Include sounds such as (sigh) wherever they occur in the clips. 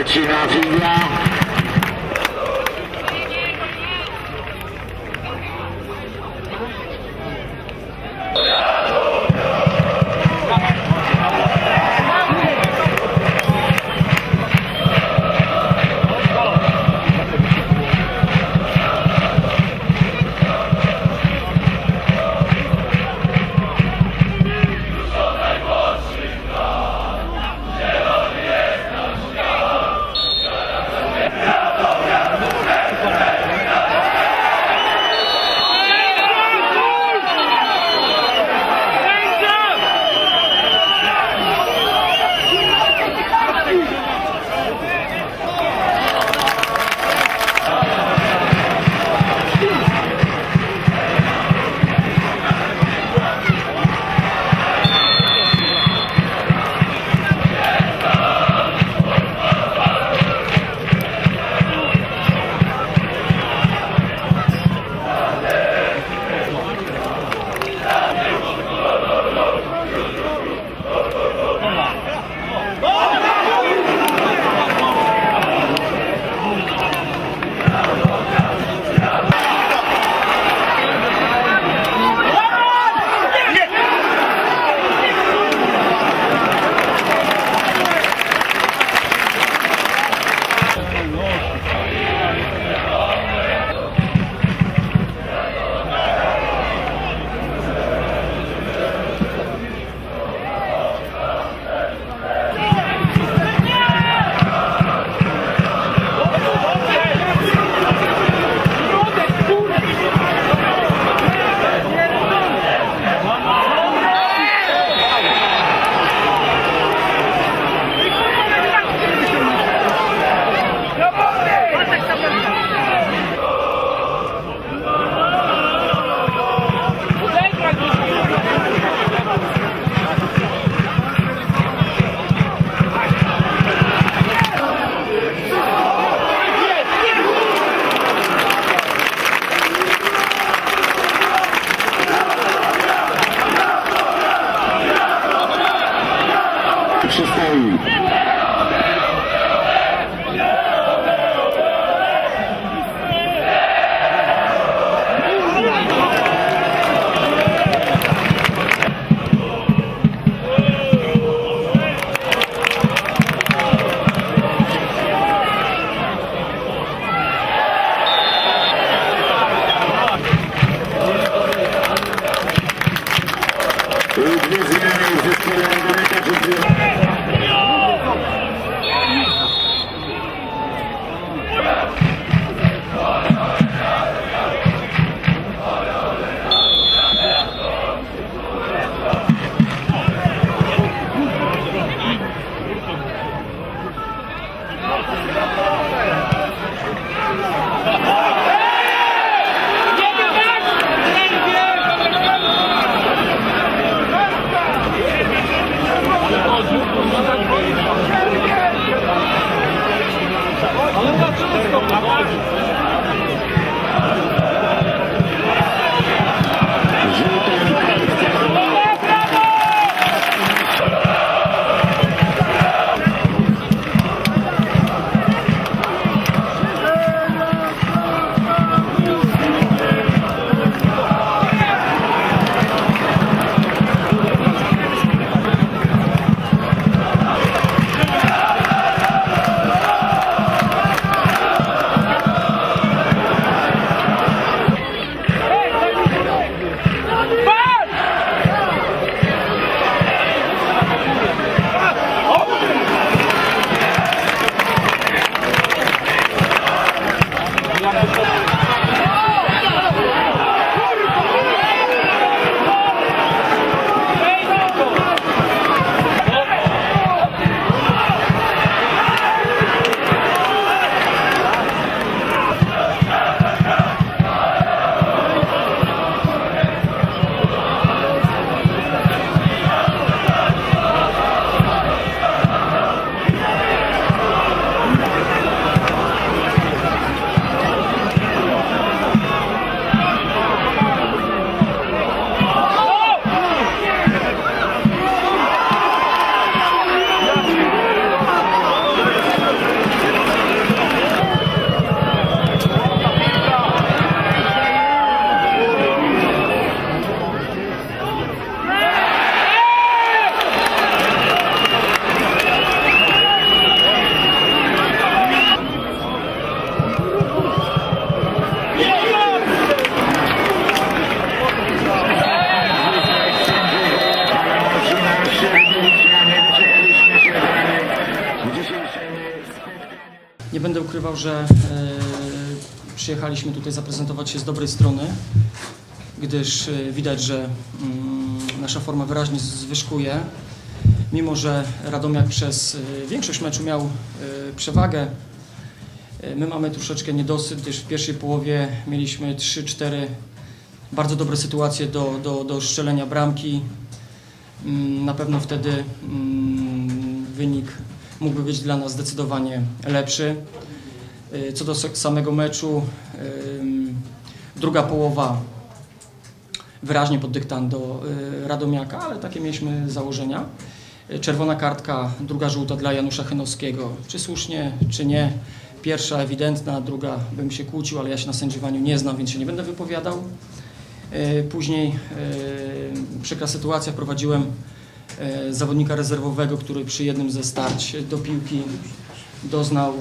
Marcina figlia że e, przyjechaliśmy tutaj zaprezentować się z dobrej strony, gdyż e, widać, że mm, nasza forma wyraźnie zwyżkuje. Mimo, że Radomiak przez e, większość meczu miał przewagę, my mamy troszeczkę niedosyt, gdyż w pierwszej połowie mieliśmy 3-4 bardzo dobre sytuacje do, do, do strzelenia bramki. Mm, Na pewno wtedy mm, wynik mógłby być dla nas zdecydowanie lepszy. Y, Co do samego meczu, druga połowa wyraźnie pod dyktando y, Radomiaka, ale takie mieliśmy założenia. Y, Czerwona kartka, druga żółta dla Janusza Chynowskiego. Czy słusznie, czy nie? Pierwsza ewidentna, druga bym się kłócił, ale ja się na sędziowaniu nie znam, więc się nie będę wypowiadał. Później przykra sytuacja, prowadziłem zawodnika rezerwowego, który przy jednym ze starć do piłki doznał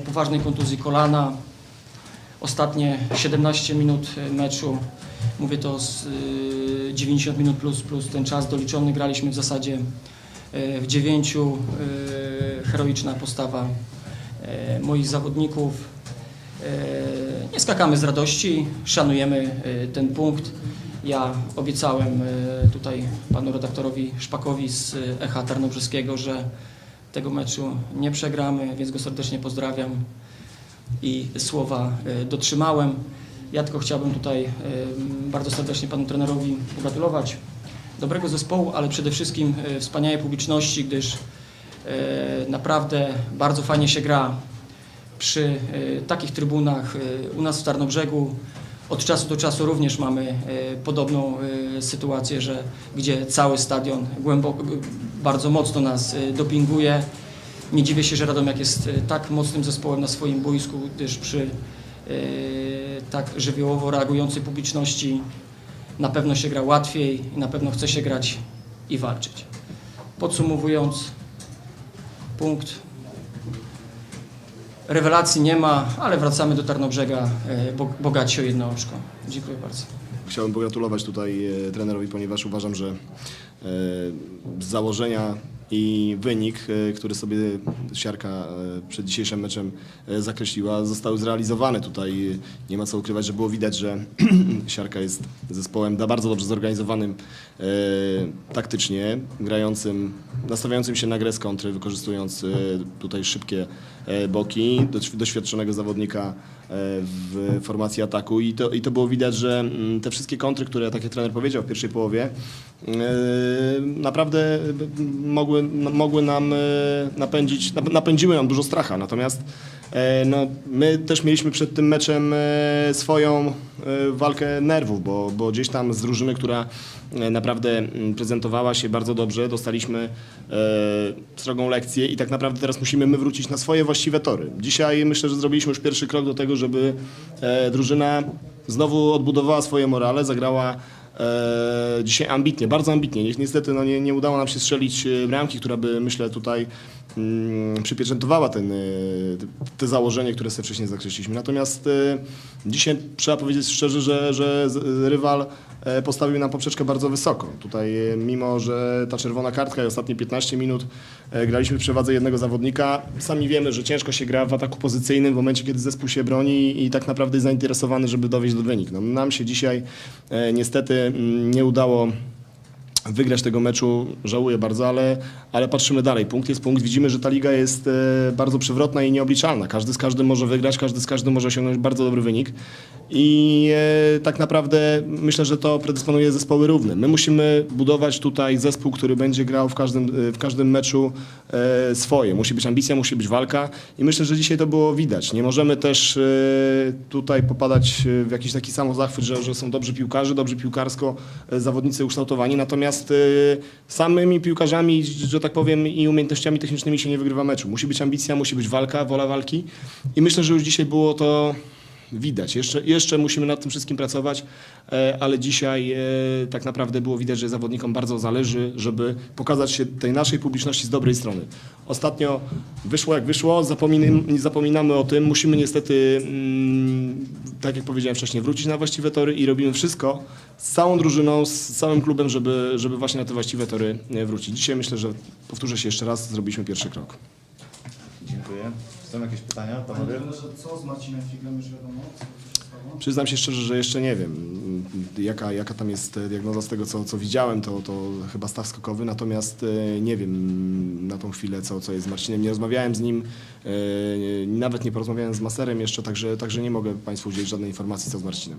y, poważnej kontuzji kolana. Ostatnie 17 minut y, meczu, mówię to z y, 90 minut plus, plus ten czas doliczony, graliśmy w zasadzie w dziewięciu. Heroiczna postawa moich zawodników. E, Nie skakamy z radości, szanujemy e, ten punkt. Ja obiecałem e, tutaj panu redaktorowi Szpakowi z e, Echa Tarnobrzeskiego, że tego meczu nie przegramy, więc go serdecznie pozdrawiam i słowa e, dotrzymałem. Ja tylko chciałbym tutaj e, bardzo serdecznie panu trenerowi pogratulować dobrego zespołu, ale przede wszystkim e, wspaniałej publiczności, gdyż naprawdę bardzo fajnie się gra przy takich trybunach u nas w Tarnobrzegu. Od czasu do czasu również mamy podobną sytuację, że gdzie cały stadion głęboko, bardzo mocno nas e, dopinguje. Nie dziwię się, że Radomiak jest e, tak mocnym zespołem na swoim boisku, gdyż przy e, tak żywiołowo reagującej publiczności na pewno się gra łatwiej i na pewno chce się grać i walczyć. Podsumowując, punkt Rewelacji nie ma, ale wracamy do Tarnobrzega bo- bogaci o jedno oczko. Dziękuję bardzo. Chciałbym pogratulować tutaj trenerowi, ponieważ uważam, że z założenia i wynik, e, który sobie Siarka e, przed dzisiejszym meczem e, zakreśliła, zostały zrealizowane. Tutaj e, nie ma co ukrywać, że było widać, że (clears throat) Siarka jest zespołem bardzo dobrze zorganizowanym e, taktycznie, grającym, nastawiającym się na grę z kontry, wykorzystując e, tutaj szybkie e, boki, doś- doświadczonego zawodnika e, w formacji ataku. I to, i to było widać, że mm, te wszystkie kontry, które, tak jak trener powiedział w pierwszej połowie, e, naprawdę e, mogły, mogły nam e, napędzić, nap- napędziły nam dużo stracha, natomiast e, no, my też mieliśmy przed tym meczem e, swoją e, walkę nerwów, bo, bo gdzieś tam z drużyny, która e, naprawdę mm, prezentowała się bardzo dobrze, dostaliśmy e, srogą lekcję i tak naprawdę teraz musimy my wrócić na swoje właściwe tory. Dzisiaj myślę, że zrobiliśmy już pierwszy krok do tego, żeby e, drużyna znowu odbudowała swoje morale, zagrała e, dzisiaj ambitnie, bardzo ambitnie. Ni- Niestety no, nie, nie udało nam się strzelić e, bramki, która by myślę tutaj przypieczętowała ten, e, te założenie, które sobie wcześniej zakreśliliśmy. Natomiast e, dzisiaj trzeba powiedzieć szczerze, że, że rywal e, postawił nam poprzeczkę bardzo wysoko. Tutaj mimo, że ta czerwona kartka i ostatnie 15 minut graliśmy w przewadze jednego zawodnika, sami wiemy, że ciężko się gra w ataku pozycyjnym w momencie, kiedy zespół się broni i tak naprawdę jest zainteresowany, żeby dowieść do wynik. No, nam się dzisiaj niestety mm, nie udało wygrać tego meczu, żałuję bardzo, ale, ale patrzymy dalej. Punkt jest punkt. Widzimy, że ta liga jest e, bardzo przewrotna i nieobliczalna. Każdy z każdym może wygrać, każdy z każdym może osiągnąć bardzo dobry wynik. I e, tak naprawdę myślę, że to predysponuje zespoły równe. My musimy budować tutaj zespół, który będzie grał w każdym, e, w każdym meczu swoje. Musi być ambicja, musi być walka i myślę, że dzisiaj to było widać. Nie możemy też tutaj popadać w jakiś taki samozachwyt, że, że są dobrzy piłkarze, dobrzy piłkarsko zawodnicy ukształtowani, natomiast e, samymi piłkarzami, że tak powiem, i umiejętnościami technicznymi się nie wygrywa meczu. Musi być ambicja, musi być walka, wola walki i myślę, że już dzisiaj było to widać. Jeszcze, jeszcze musimy nad tym wszystkim pracować, e, ale dzisiaj e, tak naprawdę było widać, że zawodnikom bardzo zależy, żeby pokazać się tej naszej publiczności z dobrej strony. Ostatnio wyszło jak wyszło, zapominamy, zapominamy o tym, musimy niestety, mm, tak jak powiedziałem wcześniej, wrócić na właściwe tory i robimy wszystko z całą drużyną, z całym klubem, żeby, żeby właśnie na te właściwe tory e, wrócić. Dzisiaj myślę, że powtórzę się jeszcze raz, zrobiliśmy pierwszy krok. Dziękuję. Są jakieś pytania, panowie? co z Marcinem Figlem już wiadomo? Przyznam się szczerze, że jeszcze nie wiem, jaka, jaka tam jest e, diagnoza z tego, co, co widziałem, to, to chyba staw skokowy, natomiast e, nie wiem na tą chwilę, co, co jest z Marcinem. Nie rozmawiałem z nim, e, nawet nie porozmawiałem z maserem jeszcze, także, także nie mogę Państwu udzielić żadnej informacji, co z Marcinem.